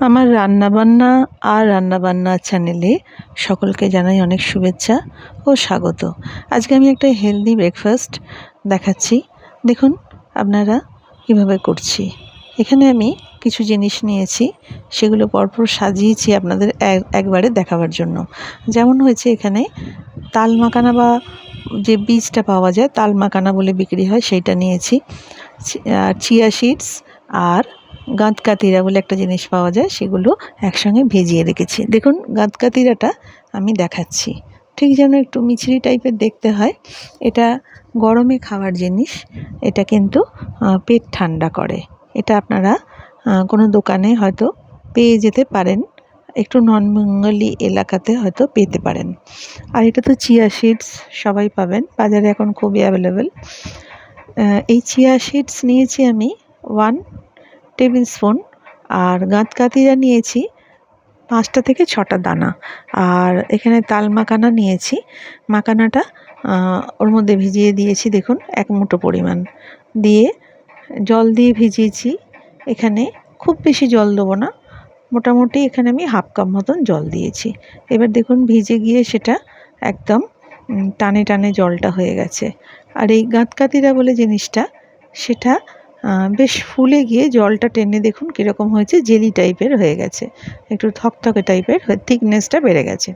আমার রান্নাবান্না আর রান্নাবান্না চ্যানেলে সকলকে জানাই অনেক শুভেচ্ছা ও স্বাগত। আজকে আমি একটা হেলদি ব্রেকফাস্ট দেখাচ্ছি। দেখুন আপনারা কীভাবে করছি। এখানে আমি কিছু জিনিস নিয়েছি, সেগুলো পরপর সাজিয়েছি আপনাদের এক- একবারে দেখাবার জন্য। যেমন হয়েছে এখানে তাল মাখানা বা যে বীজটা পাওয়া যায়, তাল মাখানা বলে বিক্রি হয় সেইটা নিয়েছি। চিয়া সিডস আর গাঁতকাতিরা বলে একটা জিনিস পাওয়া যায়, সেগুলো একসঙ্গে ভেজিয়ে রেখেছি। দেখুন, গাঁতকাতিরাটা আমি দেখাচ্ছি। ঠিক যেন একটু মিছরি টাইপের দেখতে হয়। এটা গরমে খাওয়ার জিনিস, এটা কিন্তু পেট ঠান্ডা করে। এটা আপনারা কোনো দোকানে হয়তো পেয়ে যেতে পারেন। একটু নন বেঙ্গলি এলাকাতে হয়তো পেতে পারেন। আর এটা তো চিয়া সিডস সবাই পাবেন, বাজারে এখন খুবই অ্যাভেলেবেল। এই চিয়া সিডস নিয়েছি আমি ওয়ান টেবিল স্পুন আর গাঁতকাতিরা নিয়েছি পাঁচটা থেকে ছটা দানা। আর এখানে তাল মাখানা নিয়েছি। মাখানাটা ওর মধ্যে ভিজিয়ে দিয়েছি, দেখুন, এক মুঠো পরিমাণ। দিয়ে জল দিয়ে ভিজিয়েছি। এখানে খুব বেশি জল দেবো না। মোটামুটি এখানে আমি হাফ কাপ মতন জল দিয়েছি। এবার দেখুন, ভিজে গিয়ে সেটা একদম টানে টানে জলটা হয়ে গেছে। আর এই গাঁতকাতিরা বলে জিনিসটা, সেটা বেশ ফুলে গিয়ে জলটা টেনে দেখুন কীরকম হয়েছে, জেলি টাইপের হয়ে গেছে। একটু থকথকে টাইপের থিকনেসটা বেড়ে গেছে।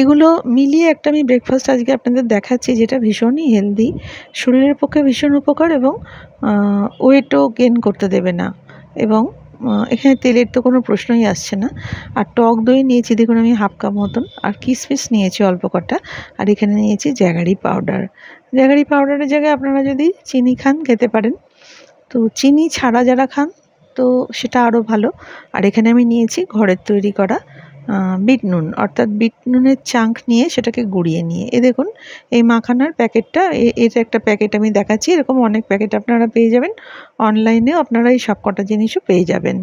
এগুলো মিলিয়ে একটা আমি ব্রেকফাস্ট আজকে আপনাদের দেখাচ্ছি যেটা ভীষণই হেলদি শরীরের পক্ষে ভীষণ উপকার এবং ওয়েটও গেন করতে দেবে না। এবং এখানে তেলের তো কোনো প্রশ্নই আসছে না। আর টক দই নিয়েছি, দেখুন আমি হাফ কাপ মতন। আর কিশমিশ নিয়েছি অল্প কটা। আর এখানে নিয়েছি জ্যাগারি পাউডার। জ্যাগারি পাউডারের জায়গায় আপনারা যদি চিনি খান, খেতে পারেন। তো চিনি ছাড়া যারা খান, তো সেটা আরও ভালো। আর এখানে আমি নিয়েছি ঘরের তৈরি করা বিট নুন, অর্থাৎ বিট নুনের চাঙ্ক নিয়ে সেটাকে গুঁড়িয়ে নিয়ে। এ দেখুন, এই মাখানার প্যাকেটটা এর একটা প্যাকেট আমি দেখাচ্ছি, এরকম অনেক প্যাকেট আপনারা পেয়ে যাবেন। অনলাইনেও আপনারা এই সব কটা জিনিসও পেয়ে যাবেন।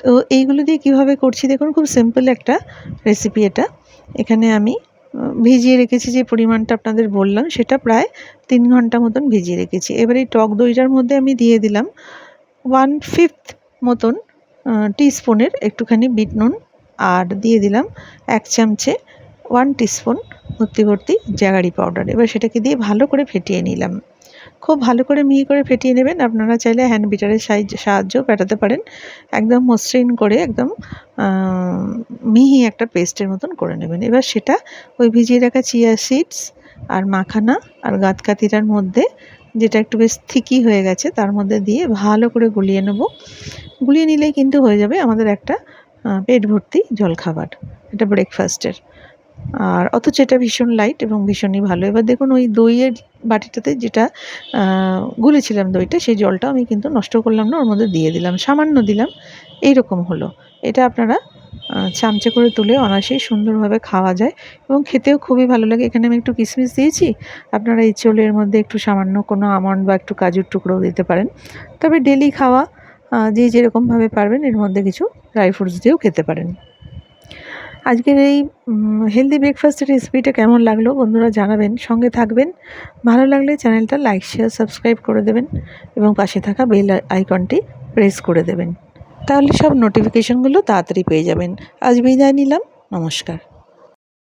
তো এইগুলো দিয়ে কীভাবে করছি দেখুন, খুব সিম্পল একটা রেসিপি এটা। এখানে আমি ভিজিয়ে রেখেছি যে পরিমাণটা আপনাদের বললাম, সেটা প্রায় তিন ঘণ্টা মতন ভিজিয়ে রেখেছি। এবার এই টক দইটার মধ্যে আমি দিয়ে দিলাম ওয়ান ফিফথ মতন টিস্পুনের একটুখানি বিট নুন আর দিয়ে দিলাম এক চামচে ওয়ান টিস্পুন ভর্তি ভর্তি জাগারি পাউডার এবার সেটাকে দিয়ে ভালো করে ফেটিয়ে নিলাম। খুব ভালো করে মিহি করে ফেটিয়ে নেবেন। আপনারা চাইলে হ্যান্ড বিটারের সাহায্য সাহায্যও পেটাতে পারেন। একদম মসৃণ করে একদম মিহি একটা পেস্টের মতন করে নেবেন। এবার সেটা ওই ভিজিয়ে রাখা চিয়া সিডস আর মাখানা আর গাতকাতিরার মধ্যে, যেটা একটু বেশ থিকি হয়ে গেছে, তার মধ্যে দিয়ে ভালো করে গুলিয়ে নেব। গুলিয়ে নিলেই কিন্তু হয়ে যাবে আমাদের একটা পেট ভর্তি জলখাবার। এটা ব্রেকফাস্টের আর অথচ এটা ভীষণ লাইট এবং ভীষণই ভালো। এবার দেখুন ওই দইয়ের বাটিটাতে যেটা গুলেছিলাম দইটা, সেই জলটা আমি কিন্তু নষ্ট করলাম না, ওর মধ্যে দিয়ে দিলাম। সামান্য দিলাম এই রকম হলো। এটা আপনারা চামচে করে তুলে অনায়াসেই সুন্দরভাবে খাওয়া যায় এবং খেতেও খুবই ভালো লাগে। এখানে আমি একটু কিশমিশ দিয়েছি। আপনারা এই চোলের মধ্যে একটু সামান্য কোনো আমন্ড বা একটু কাজুর টুকরোও দিতে পারেন। তবে ডেলি খাওয়া যে যেরকমভাবে পারবেন, এর মধ্যে কিছু ড্রাই ফ্রুটস দিয়েও খেতে পারেন। আজকের এই হেলদি ব্রেকফাস্টের রেসিপিটা কেমন লাগল বন্ধুরা জানাবেন, সঙ্গে থাকবেন। ভালো লাগলে চ্যানেলটা লাইক শেয়ার সাবস্ক্রাইব করে দেবেন এবং পাশে থাকা বেল আইকনটি প্রেস করে দেবেন। তাহলে সব নোটিফিকেশনগুলো তাড়াতাড়ি পেয়ে যাবেন। আজ বিদায় নিলাম, নমস্কার।